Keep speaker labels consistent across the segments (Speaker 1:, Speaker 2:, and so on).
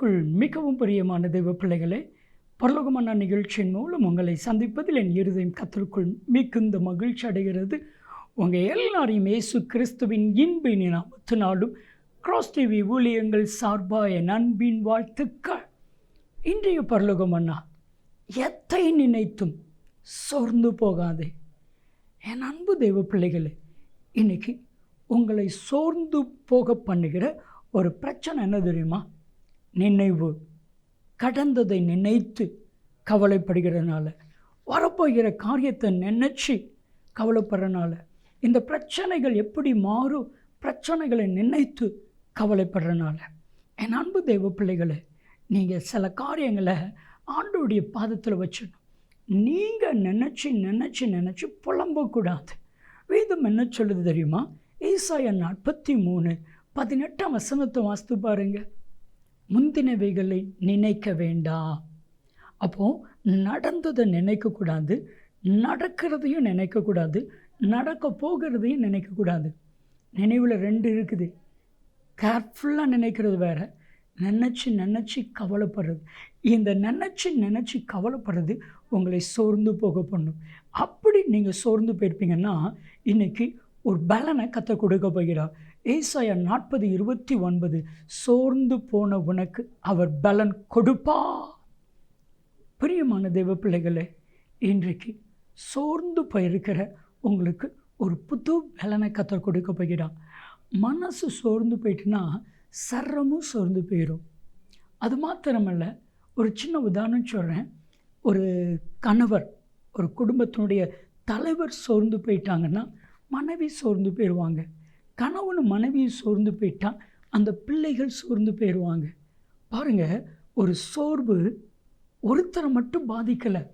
Speaker 1: கிறிஸ்துவுக்குள் மிகவும் பிரியமான தெய்வ பிள்ளைகளே பரலோகமான நிகழ்ச்சியின் மூலம் உங்களை சந்திப்பதில் என் இருதயம் கத்தருக்குள் மிகுந்த மகிழ்ச்சி அடைகிறது. உங்கள் எல்லாரையும் இயேசு கிறிஸ்துவின் இன்பின் நாமத்தினாலும் கிராஸ் டிவி ஊழியங்கள் சார்பாக என் அன்பின் வாழ்த்துக்கள். இன்றைய பரலோகம் எத்தை நினைத்தும் சோர்ந்து போகாதே. என் அன்பு தெய்வ பிள்ளைகளே இன்னைக்கு உங்களை சோர்ந்து போக பண்ணுகிற ஒரு பிரச்சனை என்ன தெரியுமா? நினைவு. கடந்ததை நினைத்து கவலைப்படுகிறதுனால வரப்போகிற காரியத்தை நினச்சி கவலைப்படுறனால இந்த பிரச்சனைகள் எப்படி மாறும்? பிரச்சனைகளை நினைத்து கவலைப்படுறனால. என் அன்பு தெய்வ பிள்ளைகளை நீங்கள் சில காரியங்களை ஆண்டோடைய பாதத்தில் வச்சிடணும் நீங்கள் நினச்சி நினச்சி நினச்சி புலம்பக்கூடாது. வேதம் என்ன சொல்லுது தெரியுமா? ஈசாயா நாற்பத்தி மூணு பதினெட்டாம் வசனத்தை வாசித்து பாருங்கள் முந்தினவைகளை நினைக்க வேண்டாம் அப்போது நடந்ததை நினைக்கக்கூடாது நடக்கிறதையும் நினைக்கக்கூடாது நடக்க போகிறதையும் நினைக்கக்கூடாது. நினைவில் ரெண்டு இருக்குது. கேர்ஃபுல்லாக நினைக்கிறது வேற. நினச்சி நினச்சி கவலைப்படுறது. இந்த நினச்சி நினச்சி கவலைப்படுறது உங்களை சோர்ந்து போக பண்ணும். அப்படி நீங்கள் சோர்ந்து போயிருப்பீங்கன்னா இன்றைக்கி ஒரு பலனை கத்த கொடுக்க போகிறார். ஏசாயா நாற்பது இருபத்தி ஒன்பது சோர்ந்து போன உனக்கு அவர் பலன் கொடுப்பா பிரியமான தெய்வ பிள்ளைகளே இன்றைக்கு சோர்ந்து போயிருக்கிற உங்களுக்கு ஒரு புது பலனை கற்றுக் கொடுக்க போகிறார். மனசு சோர்ந்து போயிட்டுனா சரமும் சோர்ந்து போயிடும் அது மாத்திரமல்ல ஒரு சின்ன உதாரணம் சொல்கிறேன் ஒரு கணவர் ஒரு குடும்பத்தினுடைய தலைவர் சோர்ந்து போயிட்டாங்கன்னா மனைவி சோர்ந்து போயிடுவாங்க. கணவன் மனைவியும் சோர்ந்து போயிட்டான் அந்த பிள்ளைகள் சோர்ந்து போயிடுவாங்க. பாருங்கள் ஒரு சோர்வு ஒருத்தரை மட்டும் பாதிக்கலை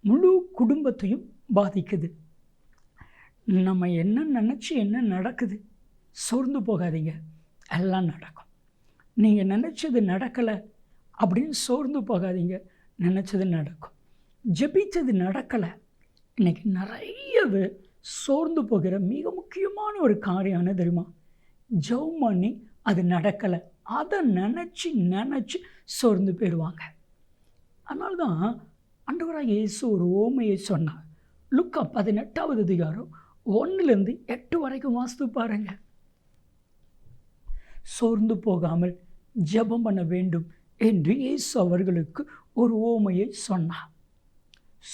Speaker 1: முழு குடும்பத்தையும் பாதிக்குது. நம்ம என்ன நினச்சி என்ன நடக்குது? சோர்ந்து போகாதீங்க. எல்லாம் நடக்கும். நீங்கள் நினச்சது நடக்கலை அப்படின்னு சோர்ந்து போகாதீங்க. நினச்சது நடக்கும். ஜெபிச்சது நடக்கலை. இன்றைக்கி நிறைய சோர்ந்து போகிற மிக முக்கியமான ஒரு காரியம் தெரியுமா? ஜவு பண்ணி அது நடக்கலை. அதை நினச்சி நினச்சி சோர்ந்து போயிடுவாங்க. அதனால தான் அண்டவராக இயேசு ஒரு ஓமையை சொன்னார். லுக்கா பதினெட்டாவது அதிகாரம் ஒன்றுலேருந்து எட்டு வரைக்கும் வாஸ்து பாருங்க. சோர்ந்து போகாமல் ஜெபம் பண்ண வேண்டும் என்று இயேசு அவர்களுக்கு ஒரு ஓமையை சொன்னார்.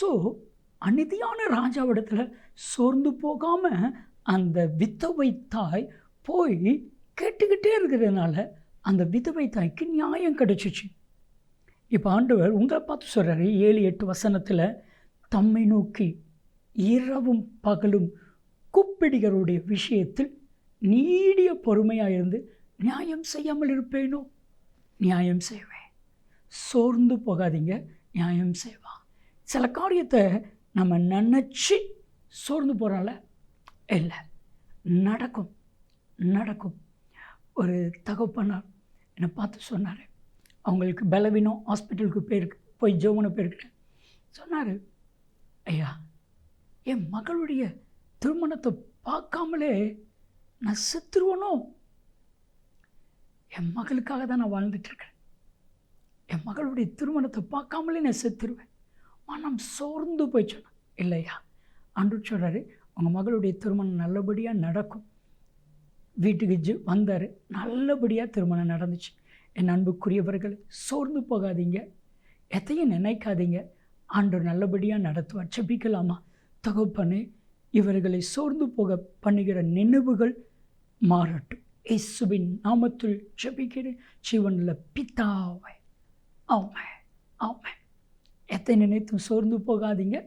Speaker 1: ஸோ அநீதியான ராஜாவிடத்தில் சோர்ந்து போகாமல் அந்த வித்தவை தாய் போய் கேட்டுக்கிட்டே இருக்கிறதுனால அந்த விதவை தாய்க்கு நியாயம் கிடச்சிச்சு. இப்போ ஆண்டவர் உங்களை பார்த்து சொல்கிறாரு ஏழு எட்டு வசனத்தில் தம்மை நோக்கி இரவும் பகலும் கூப்பிடுகிறவருடைய விஷயத்தில் நீடிய பொறுமையாக இருந்து நியாயம் செய்யாமல் இருப்பேனோ? நியாயம் செய்வேன். சோர்ந்து போகாதீங்க நியாயம் செய்வான். சில காரியத்தை நம்ம நினச்சி சோர்ந்து போகிறோம்ல இல்லை. நடக்கும். நடக்கும். ஒரு தகப்பனார் என்னை பார்த்து சொன்னார். அவங்களுக்கு பலவீனம் ஹாஸ்பிட்டலுக்கு போயிருக்கு. போய் ஜோமனை போயிருக்கிறேன் சொன்னார். ஐயா என் மகளுடைய திருமணத்தை பார்க்காமலே நான் செத்துருவனோ? என் மகளுக்காக தான் நான் வாழ்ந்துட்டுருக்கேன் என் மகளுடைய திருமணத்தை பார்க்காமலே நான் செத்துருவேன். மனம் சோர்ந்து போய் சொன்னான் இல்லையா? அன்று சொல்கிறாரு உங்கள் மகளுடைய திருமணம் நல்லபடியாக நடக்கும். வீட்டுக்கு ஜி வந்தார். நல்லபடியாக திருமணம் நடந்துச்சு. என் அன்புக்குரியவர்கள் சோர்ந்து போகாதீங்க. எதையும் நினைக்காதீங்க. ஆண்டு நல்லபடியாக நடத்துவார். செபிக்கலாமா தகப்பனே இவர்களை சோர்ந்து போக பண்ணுகிற நினைவுகள் மாறட்டும். இயேசுவின் நாமத்தில் ஜபிக்கிறேன். ஜீவனில் பித்தாவை ஆமாம் ஆமாம் எத்தை நினைத்தும் சோர்ந்து போகாதீங்க.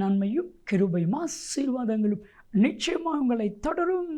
Speaker 1: நன்மையும் கிருபையும் ஆசீர்வாதங்களும் நிச்சயமாக உங்களை தொடரும்.